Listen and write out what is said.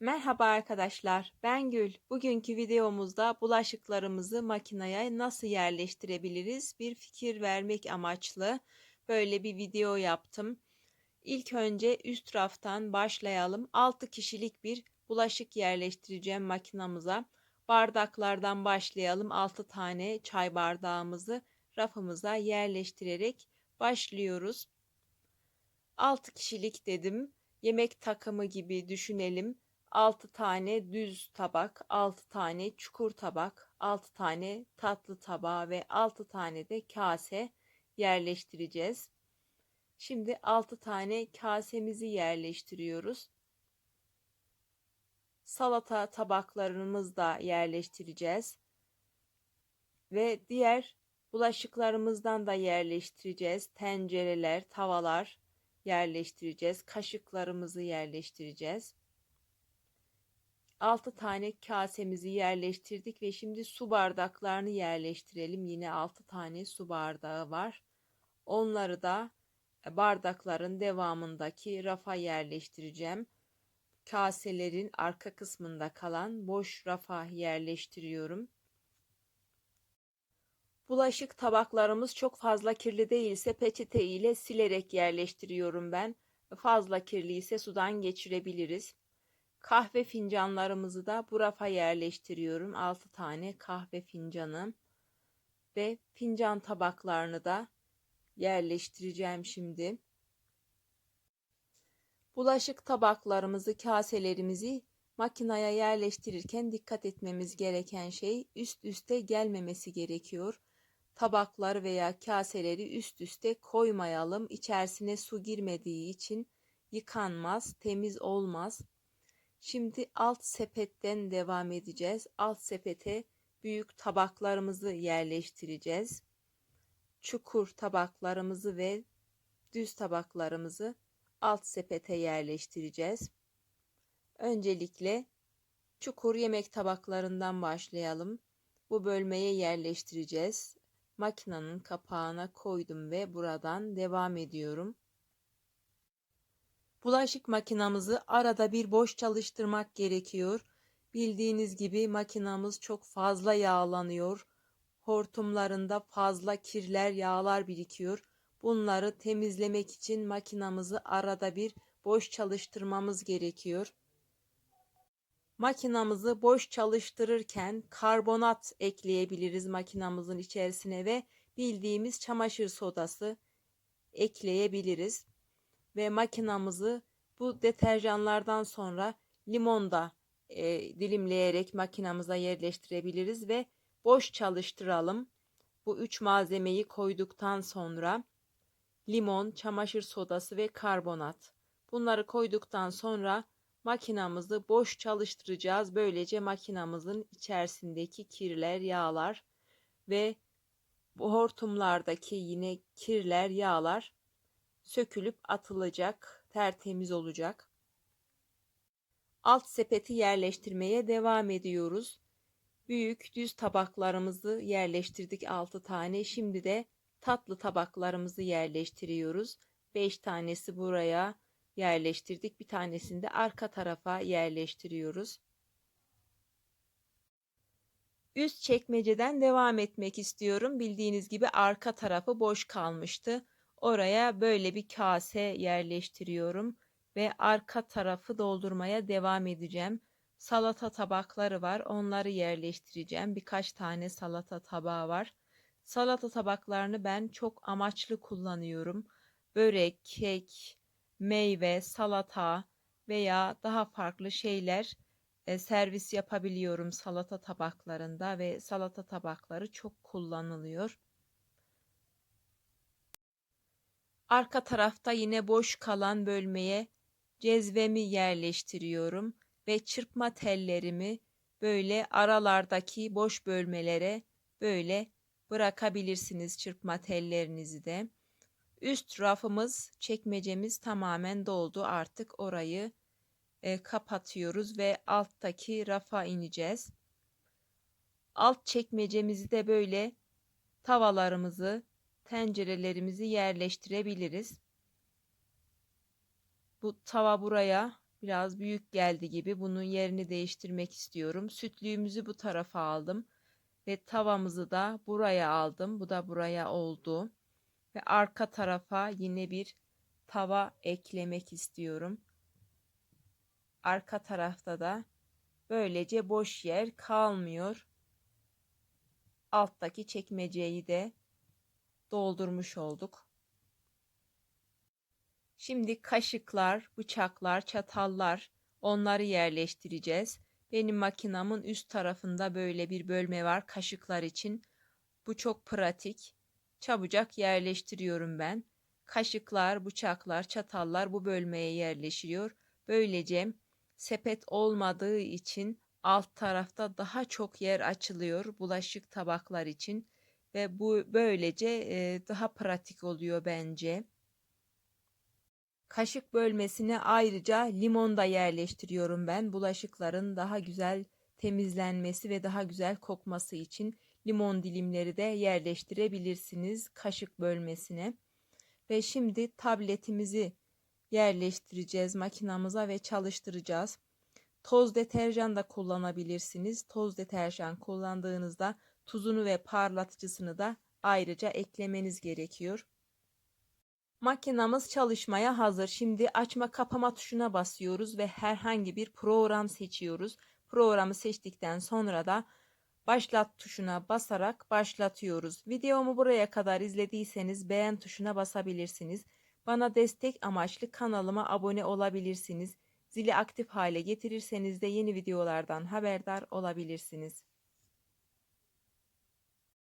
Merhaba arkadaşlar, ben Gül. Bugünkü videomuzda bulaşıklarımızı makineye nasıl yerleştirebiliriz bir fikir vermek amaçlı böyle bir video yaptım. İlk önce üst raftan başlayalım. 6 kişilik bir bulaşık yerleştireceğim makinamıza. Bardaklardan başlayalım. 6 tane çay bardağımızı rafımıza yerleştirerek başlıyoruz. 6 kişilik dedim. Yemek takımı gibi düşünelim. 6 tane düz tabak, 6 tane çukur tabak, 6 tane tatlı tabağı ve 6 tane de kase yerleştireceğiz. Şimdi 6 tane kasemizi yerleştiriyoruz. Salata tabaklarımızı da yerleştireceğiz. Ve diğer bulaşıklarımızdan da yerleştireceğiz. Tencereler, tavalar yerleştireceğiz. Kaşıklarımızı yerleştireceğiz. 6 tane kasemizi yerleştirdik ve şimdi su bardaklarını yerleştirelim. Yine 6 tane su bardağı var. Onları da e, bardakların devamındaki rafa yerleştireceğim. Kaselerin arka kısmında kalan boş rafa yerleştiriyorum. Bulaşık tabaklarımız çok fazla kirli değilse peçete ile silerek yerleştiriyorum ben. Fazla kirli ise sudan geçirebiliriz. Kahve fincanlarımızı da bu rafa yerleştiriyorum. 6 tane kahve fincanı ve fincan tabaklarını da yerleştireceğim şimdi. Bulaşık tabaklarımızı, kaselerimizi makineye yerleştirirken dikkat etmemiz gereken şey üst üste gelmemesi gerekiyor. Tabaklar veya kaseleri üst üste koymayalım. İçerisine su girmediği için yıkanmaz, temiz olmaz. Şimdi alt sepetten devam edeceğiz. Alt sepete büyük tabaklarımızı yerleştireceğiz. Çukur tabaklarımızı ve düz tabaklarımızı alt sepete yerleştireceğiz. Öncelikle çukur yemek tabaklarından başlayalım. Bu bölmeye yerleştireceğiz. Makinenin kapağına koydum ve buradan devam ediyorum. Bulaşık makinamızı arada bir boş çalıştırmak gerekiyor. Bildiğiniz gibi makinamız çok fazla yağlanıyor. Hortumlarında fazla kirler, yağlar birikiyor. Bunları temizlemek için makinamızı arada bir boş çalıştırmamız gerekiyor. Makinamızı boş çalıştırırken karbonat ekleyebiliriz makinamızın içerisine ve bildiğimiz çamaşır sodası ekleyebiliriz ve makinamızı bu deterjanlardan sonra limon da e, dilimleyerek makinamıza yerleştirebiliriz ve boş çalıştıralım. Bu üç malzemeyi koyduktan sonra limon, çamaşır sodası ve karbonat. Bunları koyduktan sonra makinamızı boş çalıştıracağız. Böylece makinamızın içerisindeki kirler, yağlar ve bu hortumlardaki yine kirler, yağlar sökülüp atılacak, tertemiz olacak. Alt sepeti yerleştirmeye devam ediyoruz. Büyük düz tabaklarımızı yerleştirdik 6 tane. Şimdi de tatlı tabaklarımızı yerleştiriyoruz. 5 tanesi buraya yerleştirdik. Bir tanesini de arka tarafa yerleştiriyoruz. Üst çekmeceden devam etmek istiyorum. Bildiğiniz gibi arka tarafı boş kalmıştı. Oraya böyle bir kase yerleştiriyorum ve arka tarafı doldurmaya devam edeceğim. Salata tabakları var. Onları yerleştireceğim. Birkaç tane salata tabağı var. Salata tabaklarını ben çok amaçlı kullanıyorum. Börek, kek, meyve, salata veya daha farklı şeyler e, servis yapabiliyorum salata tabaklarında ve salata tabakları çok kullanılıyor. Arka tarafta yine boş kalan bölmeye cezvemi yerleştiriyorum ve çırpma tellerimi böyle aralardaki boş bölmelere böyle bırakabilirsiniz çırpma tellerinizi de. Üst rafımız, çekmecemiz tamamen doldu. Artık orayı e, kapatıyoruz ve alttaki rafa ineceğiz. Alt çekmecemizi de böyle tavalarımızı tencerelerimizi yerleştirebiliriz. Bu tava buraya biraz büyük geldi gibi. Bunun yerini değiştirmek istiyorum. Sütlüğümüzü bu tarafa aldım. Ve tavamızı da buraya aldım. Bu da buraya oldu. Ve arka tarafa yine bir tava eklemek istiyorum. Arka tarafta da böylece boş yer kalmıyor. Alttaki çekmeceyi de doldurmuş olduk. Şimdi kaşıklar, bıçaklar, çatallar onları yerleştireceğiz. Benim makinamın üst tarafında böyle bir bölme var kaşıklar için. Bu çok pratik. Çabucak yerleştiriyorum ben. Kaşıklar, bıçaklar, çatallar bu bölmeye yerleşiyor. Böylece sepet olmadığı için alt tarafta daha çok yer açılıyor bulaşık tabaklar için ve bu böylece e, daha pratik oluyor bence. Kaşık bölmesine ayrıca limon da yerleştiriyorum ben. Bulaşıkların daha güzel temizlenmesi ve daha güzel kokması için limon dilimleri de yerleştirebilirsiniz kaşık bölmesine. Ve şimdi tabletimizi yerleştireceğiz makinamıza ve çalıştıracağız. Toz deterjan da kullanabilirsiniz. Toz deterjan kullandığınızda tuzunu ve parlatıcısını da ayrıca eklemeniz gerekiyor. Makinamız çalışmaya hazır. Şimdi açma kapama tuşuna basıyoruz ve herhangi bir program seçiyoruz. Programı seçtikten sonra da başlat tuşuna basarak başlatıyoruz. Videomu buraya kadar izlediyseniz beğen tuşuna basabilirsiniz. Bana destek amaçlı kanalıma abone olabilirsiniz. Zili aktif hale getirirseniz de yeni videolardan haberdar olabilirsiniz.